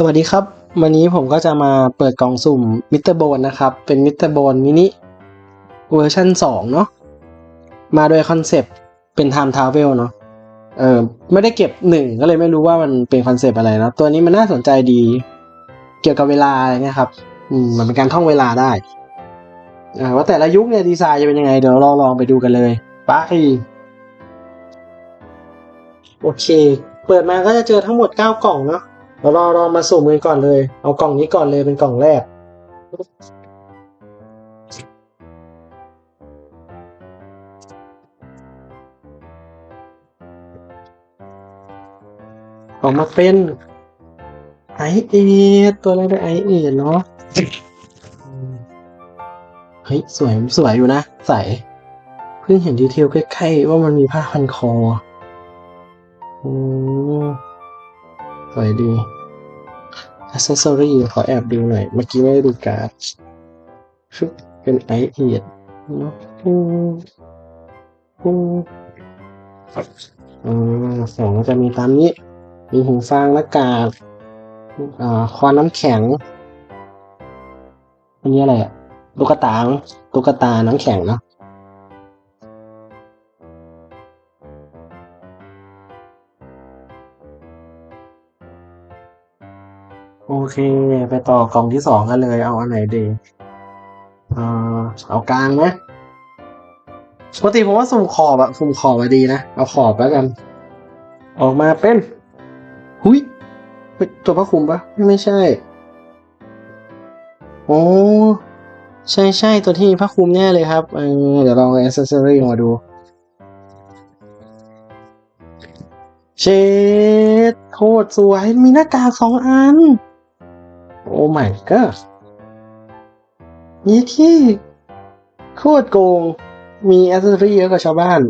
สวัสดีครับ วันนี้ผมก็จะมาเปิดกล่องสุ่มมิสเตอร์โบนนะครับ เป็นมิสเตอร์โบนมินิเวอร์ชัน2 เนาะมาโดยคอนเซปต์เป็น Time Travel เนาะเออไม่ได้เก็บหนึ่งก็เลยไม่รู้ว่ามันเป็นคอนเซปต์อะไรนะตัวนี้มันน่าสนใจดี เกี่ยวกับเวลาอะไรเงี้ยครับอืมมันเป็นการท่องเวลาได้ว่าแต่ละยุคเนี่ยดีไซน์จะเป็นยังไง เดี๋ยวเราลองไปดูกันเลยไปโอเค เปิดมาก็จะเจอทั้งหมด 9 กล่องเนาะ เรารอรอมาสุ่มกันก่อนเลย เอากล่องนี้ก่อนเลยเป็นกล่องแรก ออกมาเป็นไอเอดตัวแรกเป็นไอเอดเนาะเฮ้ย สวยสวยอยู่นะ ใส เพิ่งเห็นดีเทลใกล้ๆว่ามันมีผ้าพันคอโอ้สวยดี อ c เซสซอรี่ขอแอบดูหน่อย เมื่อกี้ไม่ได้ดูการ์ดชุบเป็นไอเอียดเนาะปูปูอ่าสองก็จะมีตามนี้ มีหูฟางหน้ากากอ่าควน้ำแข็ง อันนี้อะไรอะตุ๊กตาตุ๊กตาน้ำแข็งเนาะ โอเค ไปต่อกล่องที่สองกันเลย เอาอันไหนดีอ่าเอากลางไหมปกติผมว่าสุ่มขอบอะสุ่มขอบอะดีนะ เอาขอบแล้วกัน ออกมาเป็น หุยตัวพระคุมปะไม่ใช่ โอ้ใช่ใช่ตัวที่พระคุมแน่เลยครับเออเดี๋ยวลองเอา accessory มาดู เชดโคตรสวย มีหน้ากากสองอัน โอ้ my god นี่ที่โคตรโกง มีแอสเซอรี่เยอะกว่าชาวบ้าน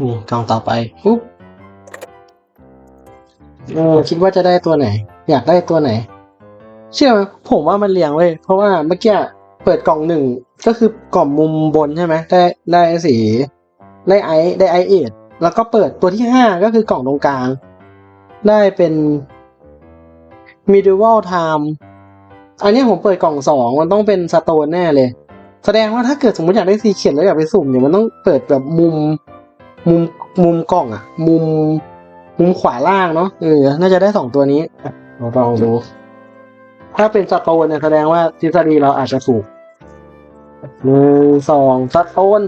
นี่กล่องต่อไปปุ๊บ เออคิดว่าจะได้ตัวไหน อยากได้ตัวไหน เชื่อไหมผมว่ามันเรียงเว้ยเพราะว่าเมื่อกี้เปิดกล่องหนึ่งก็คือกล่องมุมบนใช่ไหมได้ได้สีได้ไอได้ไอเอดแล้วก็เปิดตัวที่ห้าก็คือกล่องตรงกลาง ได้เป็น medieval time อันนี้ผมเปิดกล่องสองมันต้องเป็นสโตนแน่เลย แสดงว่าถ้าเกิดสมมติอยากได้สีเขียนแล้วอยากไปสุ่มเนี่ยมันต้องเปิดแบบมุมมุมมุมกล่องอะมุม มุมขวาล่างเนาะเออน่าจะได้สองตัวนี้อะเราลองดู ถ้าเป็นสโตนเนี่ยแสดงว่าทฤษฎีเราอาจจะถูกหนึ่งสองสโตน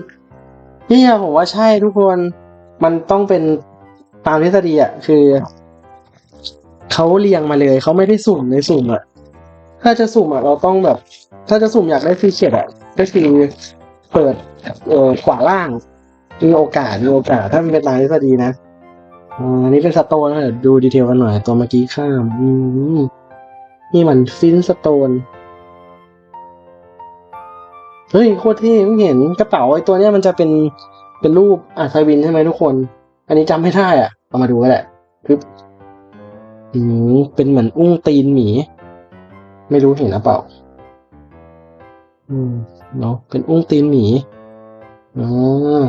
นี่อผมว่าใช่ทุกคนมันต้องเป็นตามทฤษฎีอะคือเขาเรียงมาเลยเขาไม่ได้สุ่มในสุ่มอะถ้าจะสุ่มอะเราต้องแบบ ถ้าจะสุ่มอยากได้ซีเชียดอะก็คือเปิดเออขวาล่างมีโอกาสมีโอกาสถ้ามันเป็นตามทฤษฎีนะ อันนี้เป็นสโตนนะเดี๋ยวดูดีเทลกันหน่อย ตัวเมื่อกี้ข้ามอืมนี่มันฟินสโตน เฮ้ยโคตรเท่เพิ่งเห็นกระเป๋าไอ้ตัวเนี้ยมันจะเป็นเป็นรูปอัศวินใช่ไหมทุกคน อันนี้จำไม่ได้อะ เอามาดูก็แหละปึ๊บอืมเป็นเหมือนอุ้งตีนหมี ไม่รู้เห็นหรือเปล่า อืมเนาะเป็นอุ้งตีนหมีอ่า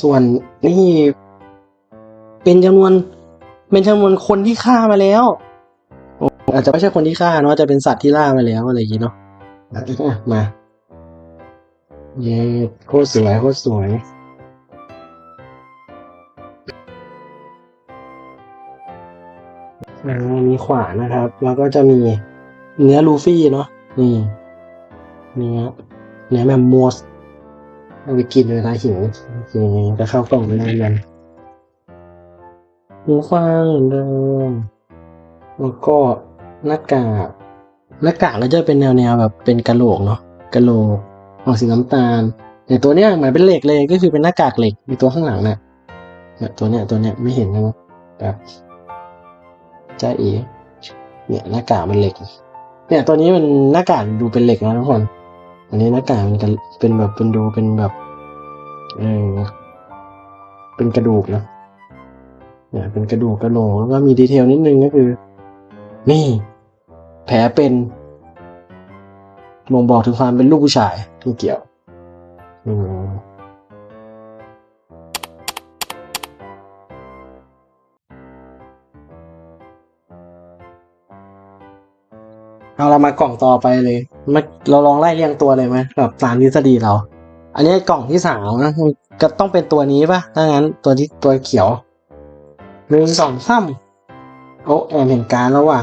ส่วนนี่เป็นจำนวน เป็นจำนวนคนที่ฆ่ามาแล้วโอ้อาจจะไม่ใช่คนที่ฆ่าเนาะจะเป็นสัตว์ที่ล่ามาแล้วอะไรอย่างงี้เนาะอะมาเย้โคตรสวยโคตรสวยอ่ามีขวานนะครับ แล้วก็จะมีเนื้อลูฟี่เนาะนี่เนื้อเนื้อแมมมอส เอาไปกินเวลาหิวโอเคจะเข้ากล่องไปเรียนหูฟังเดิมแล้วก็หน้ากากหน้ากากก็จะเป็นแนวแนวแบบเป็นกะโหลกเนาะกะโหลกออกสีน้ำตาลแต่ตัวเนี้ยเหมือนเป็นเหล็กเลยก็คือเป็นหน้ากากเหล็กมีตัวข้างหลังเนี่ยเนี่ยตัวเนี้ยตัวเนี้ยไม่เห็นนะแบบจ้าเอ๋เนี่ยหน้ากากมันเหล็ก เนี่ยตัวนี้มันหน้ากากดูเป็นเหล็กนะทุกคน อันนี้หน้ากากมันกันเป็นแบบเป็นดูเป็นแบบเออเป็นกระดูกนะเนี่ยเป็นกระดูกกระโหลกแล้วก็มีดีเทลนิดนึงก็คือ นี่ แผลเป็นบ่งบอกถึงความเป็นลูกผู้ชายที่เกี่ยว อืมเอาเรามากล่องต่อไปเลย มาเราลองไล่เรียงตัวเลยไหมแบบตามทฤษฎีเรา อันนี้กล่องที่สามนะก็ต้องเป็นตัวนี้ปะถ้างั้นตัวที่ตัวเขียวหนึ่งสองสามโอ้แอบเห็นการแล้วว่ะ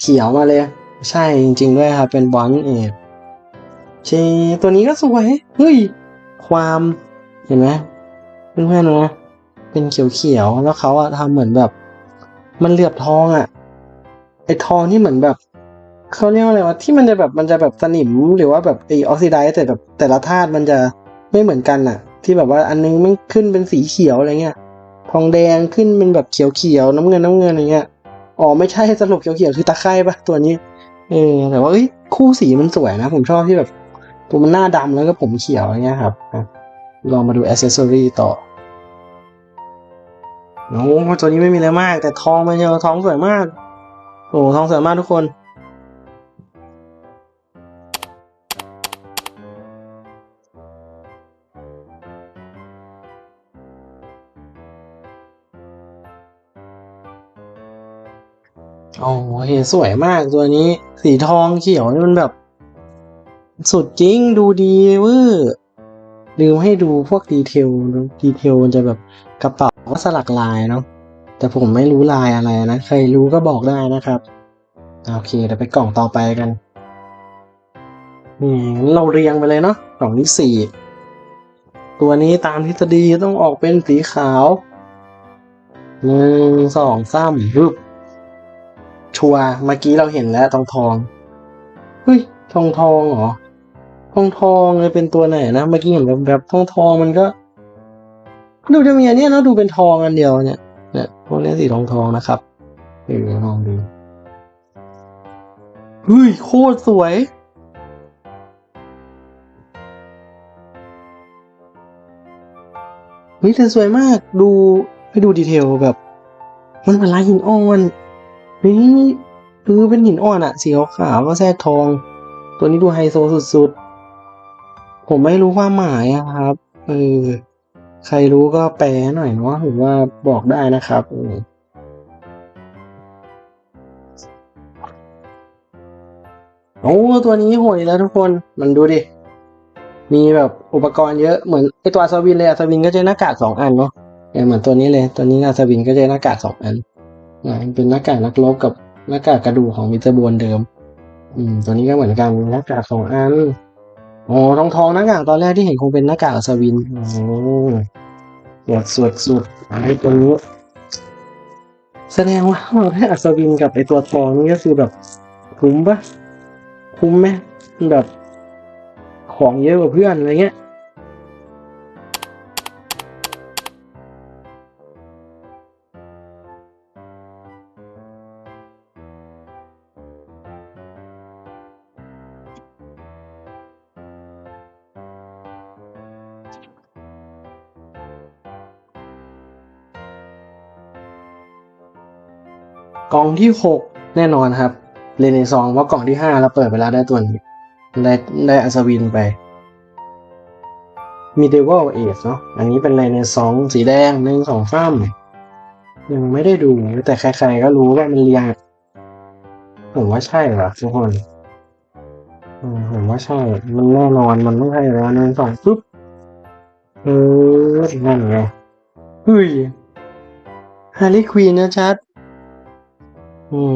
เขียวมาเลย ใช่จริง ๆ ด้วยครับ เป็นบอลเอบเชตัวนี้ก็สวยเฮ้ย ความเห็นไหมเพื่อนๆนะเป็นเขียวๆแล้วเขาอะทำเหมือนแบบ มันเหลือบทองอะไอทองที่เหมือนแบบ เขาเรียกว่าอะไรวะที่มันจะแบบมันจะแบบสนิมหรือว่าแบบไอออกซิไดซ์แต่แบบแต่ละธาตุมันจะไม่เหมือนกันอะที่แบบว่าอันนึงมันขึ้นเป็นสีเขียวอะไรเงี้ยทองแดงขึ้นเป็นแบบเขียวเขียวๆน้ำเงินน้ำเงินอะไรเงี้ยอ๋อไม่ใช่สรุปเขียวเขียวๆคือตะไคร่ปะตัวนี้เออแต่ว่าเอ้ยคู่สีมันสวยนะ ผมชอบที่แบบตัวมันหน้าดำแล้วก็ผมเขียวอะไรเงี้ยครับลองมาดูอ c เซสซอรีต่อโอ้ตัวนี้ไม่มีอะไรมาก แต่ทองมันเยอะทองสวยมาก โอ้ทองสวยมากทุกคน โอ้โหสวยมากตัวนี้ สีทองเขียวนี่มันแบบ สุดจริงดูดีเวอร์ลืมให้ดูพวกดีเทลนะดีเทลมันจะแบบกระเป๋าก็สลักลายเนาะแต่ผมไม่รู้ลายอะไรนะ ใครรู้ก็บอกได้นะครับ โอเคเดี๋ยวไปกล่องต่อไปกันนี่เราเรียงไปเลยเนาะกล่องที่สี่ตัวนี้ตามทฤษฎีต้องออกเป็นสีขาวหนึ่งสองสามรึบ ชัวเมื่อกี้เราเห็นแล้วทองทองเฮ้ยทองทองเหรอทองทองเลยเป็นตัวไหนนะเมื่อกี้เห็นแบบแบบทองทองมันก็ ดูจะมีอันนี้นะดูเป็นทองอันเดียวเนี่ยเนี่ยพวกนี้สีทองทองนะครับเออลองดูเฮ้ยโคตรสวยเฮ้ยแต่สวยมากดูให้ดูดีเทลแบบ มันเป็นลายหินอ่อน ฮ้ยคือเป็นหินอ่อนอะสีขาวๆก็แทรกทอง ตัวนี้ดูไฮโซสุดๆ ผมไม่รู้ความหมายอะครับเออใครรู้ก็แปลหน่อยเนาะหรือว่าบอกได้นะครับเออโอ้ตัวนี้โหดอีกแล้วทุกคนมันดูดิ มีแบบอุปกรณ์เยอะเหมือนไอตัวอัศวินเลยอัศวินก็จะหน้ากากสองอันเนาะเออเหมือนตัวนี้เลย ตัวนี้อัศวินก็จะหน้ากากสองอัน อ่าเป็นหน้ากากนักรบกับหน้ากากกระดูกของมิสเตอร์บวนเดิม อืม ตัวนี้ก็เหมือนกันหน้ากากสองอันอ๋อทองทองหน้ากากตอนแรกที่เห็นคงเป็นหน้ากากอัศวินโอ้สวดสวดสุดไอ้ตัวนี้แสดงว่าเราได้อัศวินกับไอตัวทองนี่ก็คือแบบคุ้มปะคุ้มไหมแบบของเยอะกว่าเพื่อนอะไรเงี้ย กล่องที่หกแน่นอนครับเรเนซองเพราะกล่องที่ห้าเราเปิดไปแล้วได้ตัวนี้ ได้ได้อัศวินไปมีเดว l ลเอสเนาะอันนี้เป็นเรเนซองสีแดงหนึ่งสองสามยังไม่ได้ดูแต่ใครๆก็รู้ว่ามันเรียงผมว่าใช่เหรอทุกคนผมว่าใช่ มันแน่นอนมันไม่ใช่แล้วหนึ่งสองปุ๊บเออนั่นไงเฮ้ยฮาร์ลีควีนนะชัด โอ้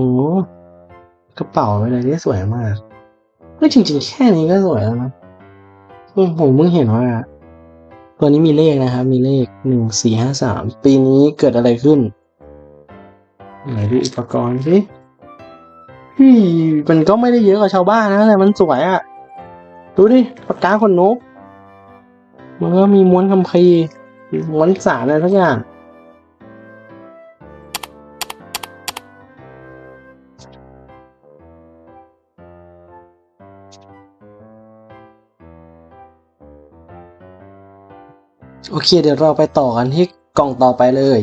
กระเป๋าอะไรนี่สวยมากเฮ้ยจริง ๆ แค่นี้ก็สวยแล้วนะอืมผมเพิ่งเห็นว่า ตัวนี้มีเลขนะครับ มีเลขหนึ่งสี่ห้าสามปีนี้เกิดอะไรขึ้นไหนดูอุปกรณ์สิเฮ้ยมันก็ไม่ได้เยอะกว่าชาวบ้านนะแต่มันสวยอะดูดิปากกาขนนก มันก็มีม้วนคำพีร์ม้วนสารอะไรทุกอย่าง โอเค เดี๋ยวเราไปต่อกันที่กล่องต่อไปเลย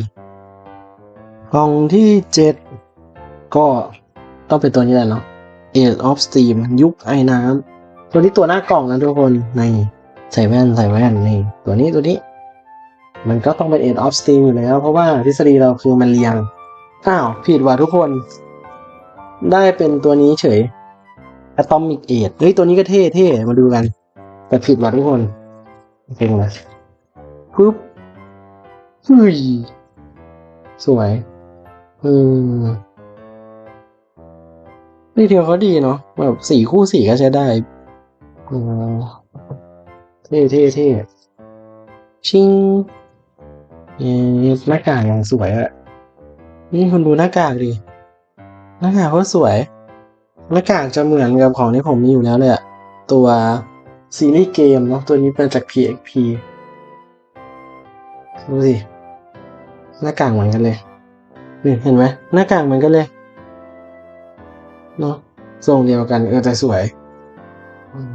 กล่องที่เจ็ดก็ต้องเป็นตัวนี้แหละเนาะ Age of Steam ยุคไอ้น้ำตัวนี้ตัวหน้ากล่องนะทุกคนนี่ใส่แว่นใส่แว่นนี่ตัวนี้ตัวนี้ มันก็ต้องเป็น Age of Steam อยู่แล้ว เพราะว่าทฤษฎีเราคือมันเรียง อ้าว ผิดว่ะทุกคน ได้เป็นตัวนี้เฉย Atomic Age เฮ้ยตัวนี้ก็เท่เท่มาดูกัน แต่ผิดว่ะทุกคนเป็นไง ปุ๊บเฮ้ยสวยอืมดีเทลเขาดีเนาะแบบสีคู่สีก็ใช้ได้อืมเท่เท่เท่ชิงเอ๊ะหน้ากากอย่างสวยอะนี่คุณดูหน้ากากดิ หน้ากากเขาสวย หน้ากากจะเหมือนกับของที่ผมมีอยู่แล้วเลยอะตัวซีรีส์เกมเนาะตัวนี้เป็นจาก PXP ดูสิหน้ากากเหมือนกันเลยนี่เห็นไหมหน้ากากเหมือนกันเลยเนาะทรงเดียวกันเออแต่สวยอืม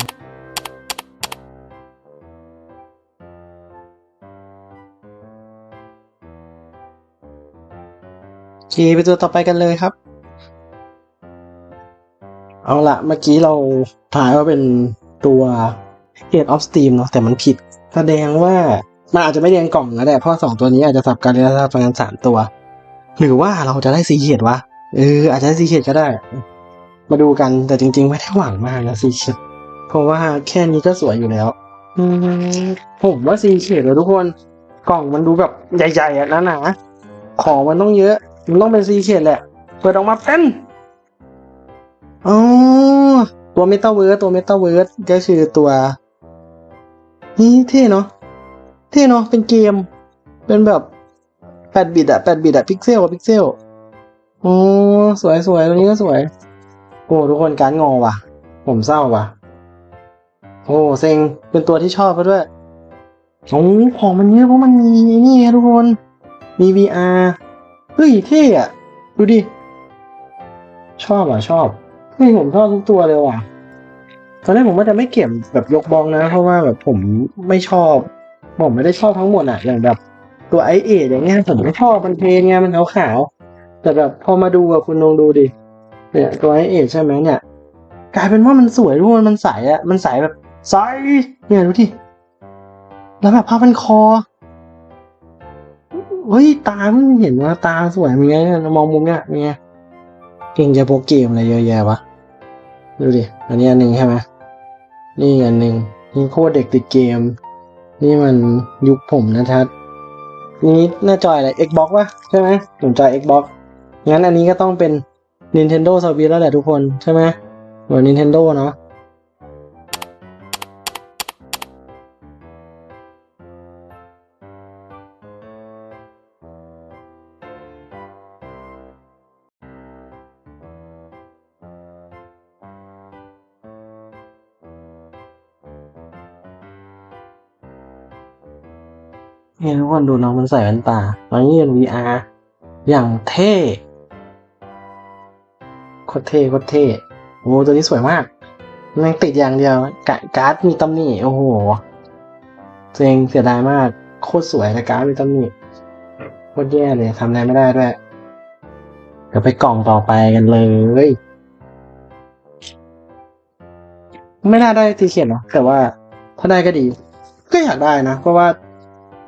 โอเคไปตัวต่อไปกันเลยครับ เอาละเมื่อกี้เราถ่ายว่าเป็นตัว Gate of Steam เนาะแต่มันผิด แสดงว่า มันอาจจะไม่เรียงกล่องก็ได้เพราะสองตัวนี้อาจจะสับกันแล้วประมาณสามตัว หรือว่าเราจะได้ซีเขียดวะเอออาจจะได้ซีเขียดก็ได้ มาดูกันแต่จริง ๆ ไม่ได้หวังมากนะซีเขียดเพราะว่าแค่นี้ก็สวยอยู่แล้วผมว่าซีเขียดเลยทุกคนกล่องมันดูแบบใหญ่ๆอะนะหนาของมันต้องเยอะ มันต้องเป็นซีเขียดแหละเปิดออกมาเป็นอ๋อตัวเมตาเวิร์สตัวเมตาเวิร์สก็คือตัว นี่เท่เนาะ เท่เนาะเป็นเกม เป็นแบบแปดบิตอะแปดบิตอะพิกเซลอะพิกเซลโอ้สวยสวยตัวนี้ก็สวย โอ้ทุกคนการงอว่ะ ผมเศร้าว่ะ โอ้เซ็งเป็นตัวที่ชอบก็ด้วยโอ้ของมันเยอะเพราะมันมีนี่ไงทุกคน มี VR เฮ้ยเท่อะดูดิ ชอบอะชอบเฮ้ยผมชอบทุกตัวเลยว่ะตอนแรกผมว่าจะไม่เก็บแบบยกบองนะ เพราะว่าแบบผมไม่ชอบ ผมไม่ได้ชอบทั้งหมดอะอย่างแบบ ตัวไอเออย่างเงี้ยผมไม่ชอบมันเพลงไงมันขาวๆแต่แบบพอมาดูอะคุณลองดูดิเนี่ยตัวไอเอใช่ไหมเนี่ย กลายเป็นว่ามันสวยทุกคนมันใสอะมันใสแบบใสเนี่ยดูดิแล้วแบบผ้าพันคอเฮ้ยตาเพิ่เห็นว่าตาสวยมีไงเนี่ยมองมุมเนี้ยมีไงเก่งจะโปเกมอะไรเยอะแยะวะดูดิอันนี้อันหนึ่งใช่ไหมนี่อันหนึ่งนี่โคตรเด็กติดเกม นี่มันยุคผมนะทัดนี่หน้าจอยอะไร Xbox วะใช่ไหมสนใจ Xbox งั้นอันนี้ก็ต้องเป็น Nintendo Switch แล้วแหละทุกคนใช่ไหมเหมือน Nintendo เนาะ เนี่ยทุกคนดูน้องมันใส่แว่นตาตอนนี้เป็น VR อย่างเท่โคตรเท่โคตรเท่โอ้ตัวนี้สวยมากมันยังติดอย่างเดียวกะการ์ดมีตำหนิโอ้โหเซ็งเสียดายมาก โคตรสวยแต่การ์ดมีตำหนิโคตรแย่เลยทำอะไรไม่ได้ด้วยเดี๋ยวไปกล่องต่อไปกันเลย ไม่น่าได้ทีเขียนหรอแต่ว่าถ้าได้ก็ดี ก็อยากได้นะ เพราะว่า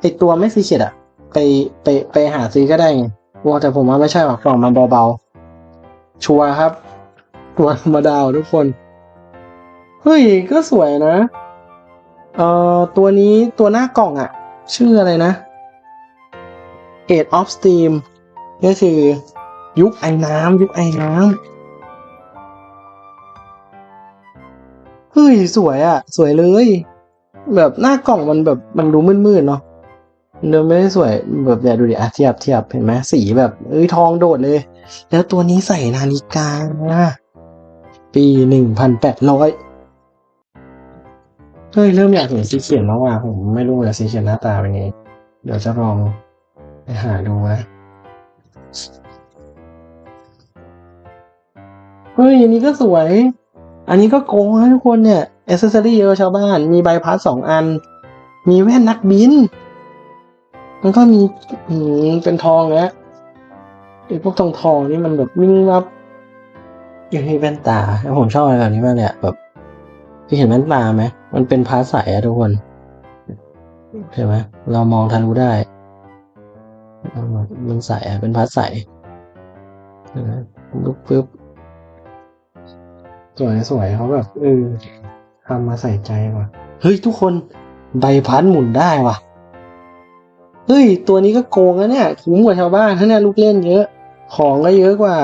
ไอตัวไม่ซีเขียดอะไปไปไปหาซื้อก็ได้ไงวัวแต่ผมว่าไม่ใช่หรอกกล่องมันเบาๆ ชัวร์ครับ ตัวธรรมดาทุกคน เฮ้ย ก็สวยนะ เอ่อ ตัวนี้ตัวหน้ากล่องอะชื่ออะไรนะ Age of Steam ก็คือยุคไอ้น้ำยุคไอ้น้ำเฮ้ย สวยอะสวยเลย แบบหน้ากล่องมันแบบมันดูมืดๆเนาะ เดินไม่ได้สวยแบบเนี่ยดูดิอะเทียบเทียบเห็นไหมสีแบบเอ้ยทองโดดเลย แล้วตัวนี้ใส่นาฬิกาปีหนึ่งพันแปดร้อยเฮ้ยเริ่มอยากเห็นสีเขียนแล้วว่ะผมไม่รู้เลยสีเขียนหน้าตาเป็นไง เดี๋ยวจะลองไปหาดูนะเฮ้ยอันนี้ก็สวย อันนี้ก็โกงนะทุกคนเนี่ยอ c เซอรี่เยอะชาวบ้าน มีใบพัดสองอัน มีแว่นนักบิน มันก็มีอืมเป็นทองนะไอ้พวกทองทองๆนี่มันแบบวิ่งรับยังมีแว่นตาแล้วผมชอบอะไรแบบนี้มากเลยอะแบบพี่เห็นแว่นตาไหมมันเป็นพาสใสอะทุกคนใช่ไหมเรามองทะลุได้ มันใสอะเป็นพาสใสเห็นไหมปุ๊บปุ๊บสวยสวยเขาแบบเออทำมาใส่ใจว่ะ เฮ้ยทุกคนใบพัดหมุนได้ว่ะ เฮ้ย ตัวนี้ก็โกงนะเนี่ยคุ้มกว่าชาวบ้านถ้าเนี่ยลูกเล่นเยอะ ของก็เยอะกว่า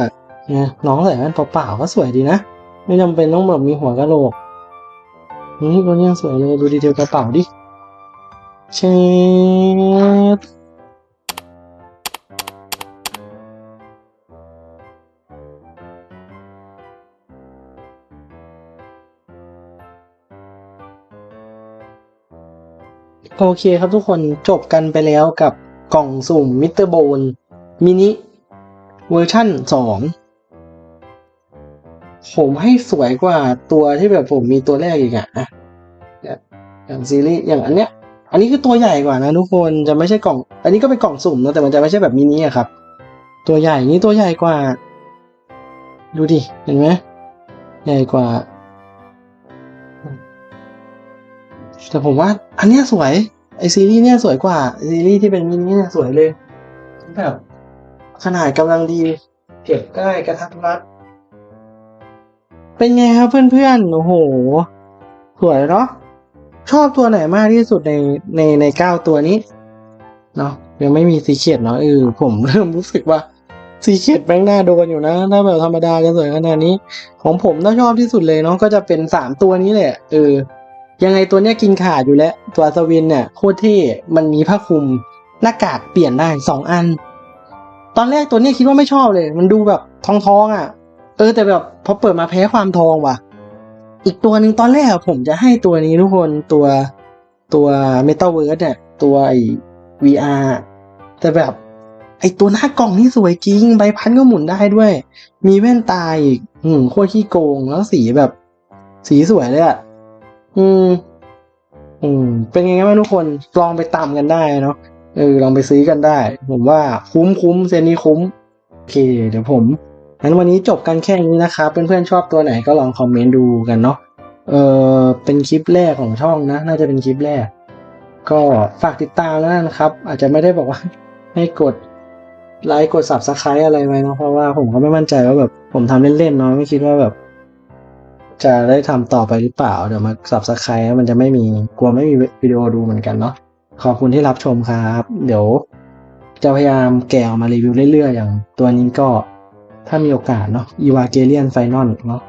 นี่น้องใส่แว่นเปล่าๆก็สวยดีนะ ไม่จำเป็นต้องแบบมีหัวกะโหลก นี่ตัวนี้ยังสวยเลย ดูดีเทลกระเป๋าดิ เช็ด โอเคครับทุกคนจบกันไปแล้วกับกล่องสุ่มมิสเตอร์โบนมินิเวอร์ชั่นสองผมให้สวยกว่าตัวที่แบบผมมีตัวแรกอีกอะอย่างซีรีส์อย่างอันเนี้ย อันนี้คือตัวใหญ่กว่านะทุกคนจะไม่ใช่กล่อง อันนี้ก็เป็นกล่องสุ่มนะแต่มันจะไม่ใช่แบบมินิอะครับ ตัวใหญ่นี่ตัวใหญ่กว่า ดูดิ เห็นไหมใหญ่กว่า แต่ผมว่า อันเนี้ยสวย ไอซีรีส์เนี่ยสวยกว่าซีรีส์ที่เป็นมินิเนี่ยสวยเลย แบบ ขนาดกำลังดี เก็บใกล้กระทัดรัด เป็นไงครับเพื่อนๆ โอ้โห สวยเนาะชอบตัวไหนมากที่สุดในในในเก้าตัวนี้ เนาะยังไม่มีสีเขียดเนาะเออผมเริ่มรู้สึกว่าสีเขียดแบงหน้าโดนอยู่นะถ้าแบบธรรมดาจะสวยขนาดนี้ ของผมถ้าชอบที่สุดเลยเนาะก็จะเป็นสามตัวนี้แหละเออ ยังไงตัวเนี้ยกินขาดอยู่แล้ว ตัวสวินเนี่ยโคตรเท่มันมีผ้าคลุมหน้ากากเปลี่ยนได้สองอัน ตอนแรกตัวเนี้ยคิดว่าไม่ชอบเลย มันดูแบบทองทองอะ เออแต่แบบพอเปิดมาแพ้ความทองว่ะ อีกตัวหนึ่งตอนแรกผมจะให้ตัวนี้ทุกคนตัวตัวเมตาเวิร์สเนี่ยตัวไอ VR แต่แบบไอตัวหน้ากล่องนี่สวยจริง ใบพัดก็หมุนได้ด้วย มีแว่นตาอีก อืมโคตรขี้โกงแล้วสีแบบ สีสวยเลยอะ อืม อืม เป็นไงบ้างทุกคน ลองไปตามกันได้เนาะ เออ ลองไปซื้อกันได้ ผมว่าคุ้มคุ้มเซนนี้คุ้ม โอเค เดี๋ยวผมงั้นวันนี้จบกันแค่นี้นะครับ เพื่อนๆชอบตัวไหนก็ลองคอมเมนต์ดูกันเนาะ เออเป็นคลิปแรกของช่องนะ น่าจะเป็นคลิปแรก ก็ฝากติดตามแล้วนะครับ อาจจะไม่ได้บอกว่า ให้กดไลค์กด subscribe อะไรไว้เนอะเพราะว่าผมก็ไม่มั่นใจว่าแบบผมทำเล่นๆเนาะ ไม่คิดว่าแบบ จะได้ทำต่อไปหรือเปล่า เดี๋ยวมา subscribe แล้วมันจะไม่มีกลัวไม่มีวิดีโอดูเหมือนกันเนาะขอบคุณที่รับชมครับ เดี๋ยว จะพยายามแกะออกมารีวิวเรื่อยๆ อย่างตัวนี้ก็ถ้ามีโอกาสเนาะ e v a g e l i o n Final เนาะ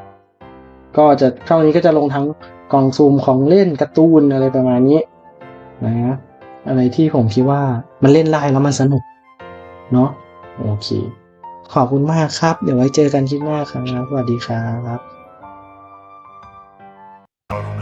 ก็จะช่องนี้ก็จะลงทั้งกล่องซูมของเล่นการ์ตูนอะไรประมาณนี้ นะอะไรที่ผมคิดว่ามันเล่นได้แล้วมันสนุก เนาะโอเค ขอบคุณมากครับ เดี๋ยวไว้เจอกันคลิปหน้าครับ สวัสดีครับ